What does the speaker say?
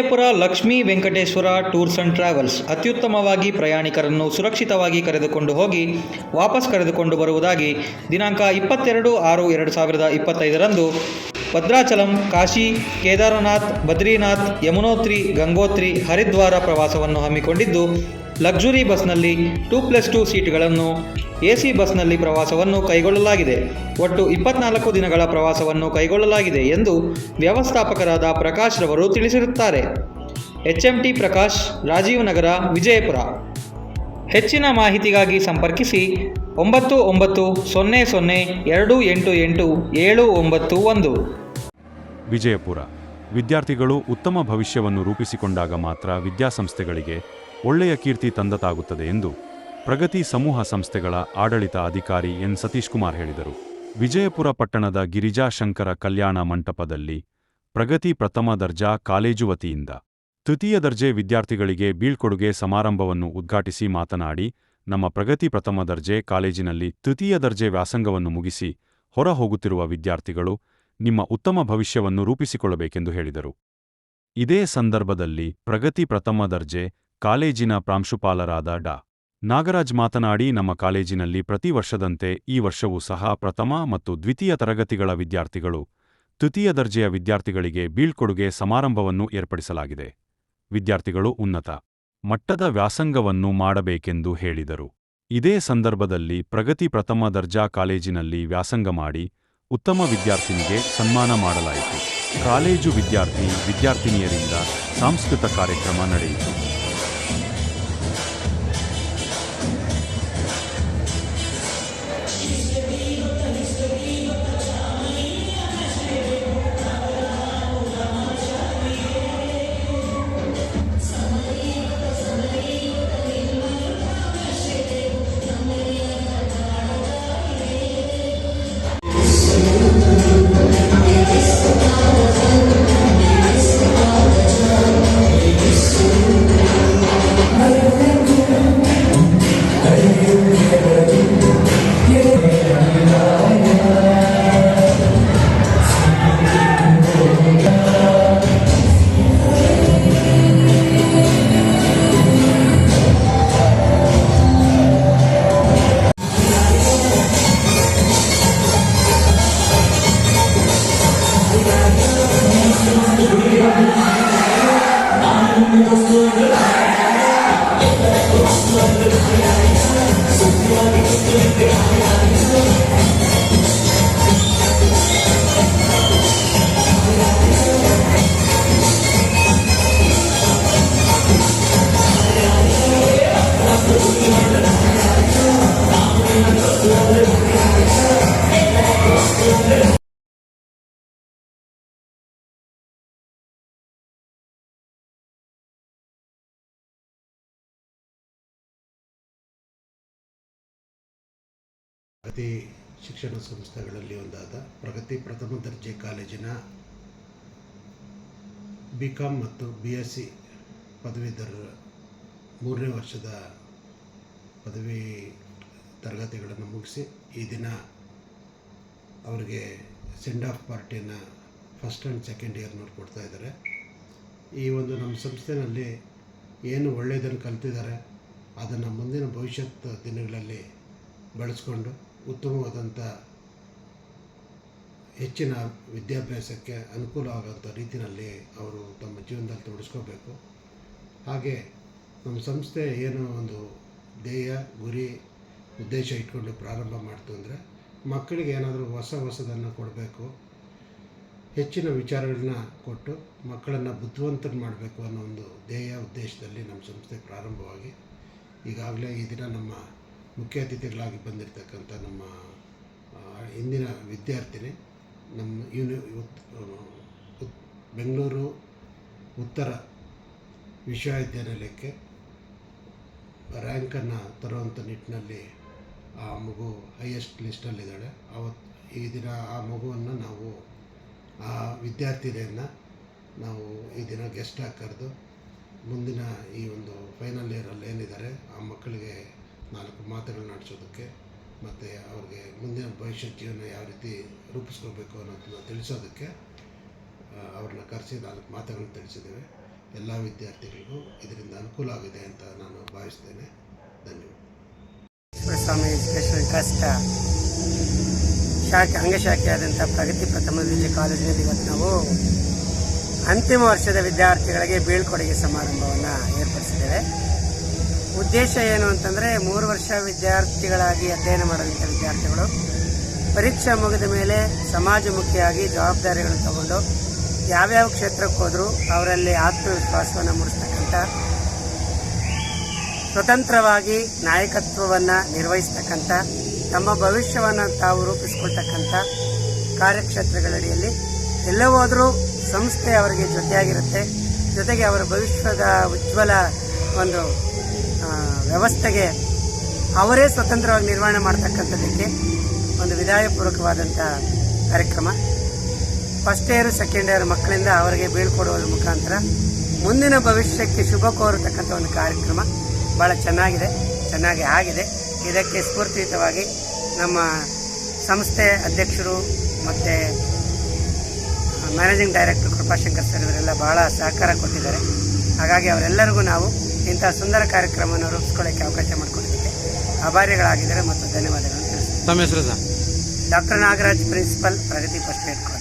Vijayapura Lakshmi Venkateshwara tours and travels ಅತ್ಯುತ್ತಮವಾಗಿ ಪ್ರಯಾಣಿಕರನ್ನು ಸುರಕ್ಷಿತವಾಗಿ ಕರೆದುಕೊಂಡು ಹೋಗಿ ವಾಪಸ್ ಕರೆದುಕೊಂಡು ಬರುವುದಾಗಿ ದಿನಾಂಕ ಇಪ್ಪತ್ತೆರಡು ಆರು ಎರಡು ಸಾವಿರದ ಇಪ್ಪತ್ತೈದರಂದು ಭದ್ರಾಚಲಂ, ಕಾಶಿ, ಕೇದಾರನಾಥ್, ಬದ್ರಿನಾಥ್, ಯಮುನೋತ್ರಿ, ಗಂಗೋತ್ರಿ, ಹರಿದ್ವಾರ ಪ್ರವಾಸವನ್ನು ಹಮ್ಮಿಕೊಂಡಿದ್ದು ಲಕ್ಸುರಿ ಬಸ್ನಲ್ಲಿ ಟೂ ಪ್ಲಸ್ ಟೂ ಸೀಟ್ಗಳನ್ನು ಎ ಸಿ ಬಸ್ನಲ್ಲಿ ಪ್ರವಾಸವನ್ನು ಕೈಗೊಳ್ಳಲಾಗಿದೆ. ಒಟ್ಟು ಇಪ್ಪತ್ನಾಲ್ಕು ದಿನಗಳ ಪ್ರವಾಸವನ್ನು ಕೈಗೊಳ್ಳಲಾಗಿದೆ ಎಂದು ವ್ಯವಸ್ಥಾಪಕರಾದ ಪ್ರಕಾಶ್ ರವರು ತಿಳಿಸಿರುತ್ತಾರೆ. H M T Prakash, Rajeev Nagar, Vijayapura. ಹೆಚ್ಚಿನ ಮಾಹಿತಿಗಾಗಿ ಸಂಪರ್ಕಿಸಿ ಒಂಬತ್ತು ಒಂಬತ್ತು ಸೊನ್ನೆ ಸೊನ್ನೆ ಎರಡು ಎಂಟು ಎಂಟು ಏಳು ಒಂಬತ್ತು ಒಂದು. ವಿಜಯಪುರ. ವಿದ್ಯಾರ್ಥಿಗಳು ಉತ್ತಮ ಭವಿಷ್ಯವನ್ನು ರೂಪಿಸಿಕೊಂಡಾಗ ಮಾತ್ರ ವಿದ್ಯಾಸಂಸ್ಥೆಗಳಿಗೆ ಒಳ್ಳೆಯ ಕೀರ್ತಿ ತಂದತಾಗುತ್ತದೆ ಎಂದು ಪ್ರಗತಿ ಸಮೂಹ ಸಂಸ್ಥೆಗಳ ಆಡಳಿತ ಅಧಿಕಾರಿ ಎನ್. ಸತೀಶ್ ಕುಮಾರ್ ಹೇಳಿದರು. ವಿಜಯಪುರ ಪಟ್ಟಣದ ಗಿರಿಜಾಶಂಕರ ಕಲ್ಯಾಣ ಮಂಟಪದಲ್ಲಿ ಪ್ರಗತಿ ಪ್ರಥಮ ದರ್ಜಾ ಕಾಲೇಜು ವತಿಯಿಂದ ತೃತೀಯ ದರ್ಜೆ ವಿದ್ಯಾರ್ಥಿಗಳಿಗೆ ಬೀಳ್ಕೊಡುಗೆ ಸಮಾರಂಭವನ್ನು ಉದ್ಘಾಟಿಸಿ ಮಾತನಾಡಿ, ನಮ್ಮ ಪ್ರಗತಿ ಪ್ರಥಮ ದರ್ಜೆ ಕಾಲೇಜಿನಲ್ಲಿ ತೃತೀಯ ದರ್ಜೆ ವ್ಯಾಸಂಗವನ್ನು ಮುಗಿಸಿ ಹೊರ ಹೋಗುತ್ತಿರುವ ವಿದ್ಯಾರ್ಥಿಗಳು ನಿಮ್ಮ ಉತ್ತಮ ಭವಿಷ್ಯವನ್ನು ರೂಪಿಸಿಕೊಳ್ಳಬೇಕೆಂದು ಹೇಳಿದರು. ಇದೇ ಸಂದರ್ಭದಲ್ಲಿ ಪ್ರಗತಿ ಪ್ರಥಮ ದರ್ಜೆ ಕಾಲೇಜಿನ ಪ್ರಾಂಶುಪಾಲರಾದ ಡಾ. ನಾಗರಾಜ್ ಮಾತನಾಡಿ, ನಮ್ಮ ಕಾಲೇಜಿನಲ್ಲಿ ಪ್ರತಿ ವರ್ಷದಂತೆ ಈ ವರ್ಷವೂ ಸಹ ಪ್ರಥಮ ಮತ್ತು ದ್ವಿತೀಯ ತರಗತಿಗಳ ವಿದ್ಯಾರ್ಥಿಗಳು, ತೃತೀಯ ದರ್ಜೆಯ ವಿದ್ಯಾರ್ಥಿಗಳಿಗೆ ಬೀಳ್ಕೊಡುಗೆ ಸಮಾರಂಭವನ್ನು ಏರ್ಪಡಿಸಲಾಗಿದೆ. ವಿದ್ಯಾರ್ಥಿಗಳು ಉನ್ನತ ಮಟ್ಟದ ವ್ಯಾಸಂಗವನ್ನು ಮಾಡಬೇಕೆಂದು ಹೇಳಿದರು. ಇದೇ ಸಂದರ್ಭದಲ್ಲಿ ಪ್ರಗತಿ ಪ್ರಥಮ ದರ್ಜಾ ಕಾಲೇಜಿನಲ್ಲಿ ವ್ಯಾಸಂಗ ಮಾಡಿ ಉತ್ತಮ ವಿದ್ಯಾರ್ಥಿನಿಗೆ ಸನ್ಮಾನ ಮಾಡಲಾಯಿತು. ಕಾಲೇಜು ವಿದ್ಯಾರ್ಥಿ, ವಿದ್ಯಾರ್ಥಿನಿಯರಿಂದ ಸಾಂಸ್ಕೃತಿಕ ಕಾರ್ಯಕ್ರಮ ನಡೆಯಿತು. to be ಪ್ರಗತಿ ಶಿಕ್ಷಣ ಸಂಸ್ಥೆಗಳಲ್ಲಿ ಒಂದಾದ ಪ್ರಗತಿ ಪ್ರಥಮ ದರ್ಜೆ ಕಾಲೇಜಿನ ಬಿ ಕಾಮ್ ಮತ್ತು ಬಿ ಎಸ್ ಸಿ ಪದವೀಧರ ಮೂರನೇ ವರ್ಷದ ಪದವಿ ತರಗತಿಗಳನ್ನು ಮುಗಿಸಿ ಈ ದಿನ ಅವರಿಗೆ ಸೆಂಡ್ ಆಫ್ ಪಾರ್ಟಿಯನ್ನು ಫಸ್ಟ್ ಆ್ಯಂಡ್ ಸೆಕೆಂಡ್ ಇಯರ್ನವ್ರು ಕೊಡ್ತಾ ಇದ್ದಾರೆ. ಈ ಒಂದು ನಮ್ಮ ಸಂಸ್ಥೆನಲ್ಲಿ ಏನು ಒಳ್ಳೆಯದನ್ನು ಕಲ್ತಿದ್ದಾರೆ, ಅದನ್ನು ಮುಂದಿನ ಭವಿಷ್ಯತ್ ದಿನಗಳಲ್ಲಿ ಬಳಸ್ಕೊಂಡು ಉತ್ತಮವಾದಂಥ ಹೆಚ್ಚಿನ ವಿದ್ಯಾಭ್ಯಾಸಕ್ಕೆ ಅನುಕೂಲ ಆಗೋಂಥ ರೀತಿಯಲ್ಲಿ ಅವರು ತಮ್ಮ ಜೀವನದಲ್ಲಿ ತೊಡಗಿಸ್ಕೋಬೇಕು ಹಾಗೆ ನಮ್ಮ ಸಂಸ್ಥೆ ಏನು ಒಂದು ಧ್ಯೇಯ, ಗುರಿ, ಉದ್ದೇಶ ಇಟ್ಕೊಂಡು ಪ್ರಾರಂಭ ಮಾಡ್ತು ಅಂದರೆ ಮಕ್ಕಳಿಗೆ ಏನಾದರೂ ಹೊಸ ಹೊಸದನ್ನು ಕೊಡಬೇಕು, ಹೆಚ್ಚಿನ ವಿಚಾರಗಳನ್ನ ಕೊಟ್ಟು ಮಕ್ಕಳನ್ನು ಬುದ್ಧಿವಂತರು ಮಾಡಬೇಕು ಅನ್ನೋ ಒಂದು ಧ್ಯೇಯ ಉದ್ದೇಶದಲ್ಲಿ ನಮ್ಮ ಸಂಸ್ಥೆ ಪ್ರಾರಂಭವಾಗಿ ಈಗಾಗಲೇ ಈ ದಿನ ನಮ್ಮ ಮುಖ್ಯ ಅತಿಥಿಗಳಾಗಿ ಬಂದಿರತಕ್ಕಂಥ ನಮ್ಮ ಹಿಂದಿನ ವಿದ್ಯಾರ್ಥಿನಿ, ನಮ್ಮ ಯೂನಿ ಬೆಂಗಳೂರು ಉತ್ತರ ವಿಶ್ವವಿದ್ಯಾನಿಲಯಕ್ಕೆ ರ್ಯಾಂಕನ್ನು ತರುವಂಥ ನಿಟ್ಟಿನಲ್ಲಿ ಆ ಮಗು ಹೈಯೆಸ್ಟ್ ಲಿಸ್ಟಲ್ಲಿದ್ದಾಳೆ ಅವತ್ತು ಈ ದಿನ ಆ ಮಗುವನ್ನು ನಾವು, ಆ ವಿದ್ಯಾರ್ಥಿನಿಯನ್ನು ನಾವು ಈ ದಿನ ಗೆಸ್ಟಾಗಿ ಕರೆದು, ಮುಂದಿನ ಈ ಒಂದು ಫೈನಲ್ ಇಯರಲ್ಲಿ ಏನಿದ್ದಾರೆ, ಆ ಮಕ್ಕಳಿಗೆ ನಾಲ್ಕು ಮಾತುಗಳನ್ನ ಆಡಿಸೋದಕ್ಕೆ ಮತ್ತು ಅವ್ರಿಗೆ ಮುಂದಿನ ಭವಿಷ್ಯ ಜೀವನ ಯಾವ ರೀತಿ ರೂಪಿಸ್ಕೋಬೇಕು ಅನ್ನೋದನ್ನ ತಿಳಿಸೋದಕ್ಕೆ ಅವ್ರನ್ನ ಕರೆಸಿ ನಾಲ್ಕು ಮಾತುಗಳನ್ನು ತಿಳಿಸಿದ್ದೇವೆ. ಎಲ್ಲ ವಿದ್ಯಾರ್ಥಿಗಳಿಗೂ ಇದರಿಂದ ಅನುಕೂಲ ಆಗಿದೆ ಅಂತ ನಾನು ಭಾವಿಸ್ತೇನೆ. ಧನ್ಯವಾದ. ಸ್ವಾಮಿ ಎಜುಕೇಷನ್ ಟ್ರಸ್ಟ್, ಶಾಖೆ ಅಂಗಶಾಖೆಯಾದಂಥ ಪ್ರಗತಿ ಪ್ರಥಮ ದರ್ಜೆ ಕಾಲೇಜಿನಲ್ಲಿ ಇವತ್ತು ನಾವು ಅಂತಿಮ ವರ್ಷದ ವಿದ್ಯಾರ್ಥಿಗಳಿಗೆ ಬೀಳ್ಕೊಡುಗೆ ಸಮಾರಂಭವನ್ನು ಏರ್ಪಡಿಸಿದ್ದೇವೆ. ಉದ್ದೇಶ ಏನು ಅಂತಂದರೆ ಮೂರು ವರ್ಷ ವಿದ್ಯಾರ್ಥಿಗಳಾಗಿ ಅಧ್ಯಯನ ಮಾಡಿದಂಥ ವಿದ್ಯಾರ್ಥಿಗಳು, ಪರೀಕ್ಷೆ ಮುಗಿದ ಮೇಲೆ ಸಮಾಜಮುಖಿಯಾಗಿ ಜವಾಬ್ದಾರಿಗಳನ್ನು ತಗೊಂಡು ಯಾವ್ಯಾವ ಕ್ಷೇತ್ರಕ್ಕೆ ಹೋದರೂ ಅವರಲ್ಲಿ ಆತ್ಮವಿಶ್ವಾಸವನ್ನು ಮೂಡಿಸ್ತಕ್ಕಂಥ, ಸ್ವತಂತ್ರವಾಗಿ ನಾಯಕತ್ವವನ್ನು ನಿರ್ವಹಿಸ್ತಕ್ಕಂಥ, ತಮ್ಮ ಭವಿಷ್ಯವನ್ನು ತಾವು ರೂಪಿಸ್ಕೊಳ್ತಕ್ಕಂಥ ಕಾರ್ಯಕ್ಷೇತ್ರಗಳಡಿಯಲ್ಲಿ ಎಲ್ಲೇ ಹೋದರೂ ಸಂಸ್ಥೆ ಅವರಿಗೆ ಜೊತೆಯಾಗಿರುತ್ತೆ. ಜೊತೆಗೆ ಅವರ ಭವಿಷ್ಯದ ಉಜ್ವಲ ಒಂದು ವ್ಯವಸ್ಥೆಗೆ ಅವರೇ ಸ್ವತಂತ್ರವಾಗಿ ನಿರ್ವಹಣೆ ಮಾಡ್ತಕ್ಕಂಥದ್ದಕ್ಕೆ ಒಂದು ವಿದಾಯಪೂರ್ವಕವಾದಂಥ ಕಾರ್ಯಕ್ರಮ. ಫಸ್ಟ್ ಇಯರ್ ಸೆಕೆಂಡ್ ಇಯರ್ ಮಕ್ಕಳಿಂದ ಅವರಿಗೆ ಬೀಳ್ಕೊಡುವುದರ ಮುಖಾಂತರ ಮುಂದಿನ ಭವಿಷ್ಯಕ್ಕೆ ಶುಭ ಕೋರತಕ್ಕಂಥ ಒಂದು ಕಾರ್ಯಕ್ರಮ. ಭಾಳ ಚೆನ್ನಾಗಿದೆ, ಚೆನ್ನಾಗಿ ಆಗಿದೆ. ಇದಕ್ಕೆ ಸ್ಫೂರ್ತಿಯುತವಾಗಿ ನಮ್ಮ ಸಂಸ್ಥೆ ಅಧ್ಯಕ್ಷರು ಮತ್ತು ಮ್ಯಾನೇಜಿಂಗ್ ಡೈರೆಕ್ಟರ್ ಕೃಪಾಶಂಕರ್ ಸರ್ ಇವರೆಲ್ಲ ಭಾಳ ಸಹಕಾರ ಕೊಟ್ಟಿದ್ದಾರೆ. ಹಾಗಾಗಿ ಅವರೆಲ್ಲರಿಗೂ ನಾವು ಇಂಥ ಸುಂದರ ಕಾರ್ಯಕ್ರಮವನ್ನು ರೂಪಿಸ್ಕೊಳ್ಳೋಕ್ಕೆ ಅವಕಾಶ ಮಾಡಿಕೊಟ್ಟಿದ್ದಕ್ಕೆ ಆಭಾರಿಗಳಾಗಿದ್ದಾರೆ ಮತ್ತು ಧನ್ಯವಾದಗಳನ್ನು ತಿಳಿಸ್ತೀನಿ. ತಮ್ಮ ಹೆಸರು sir? Doctor Nagaraj principal Pragati first aid college.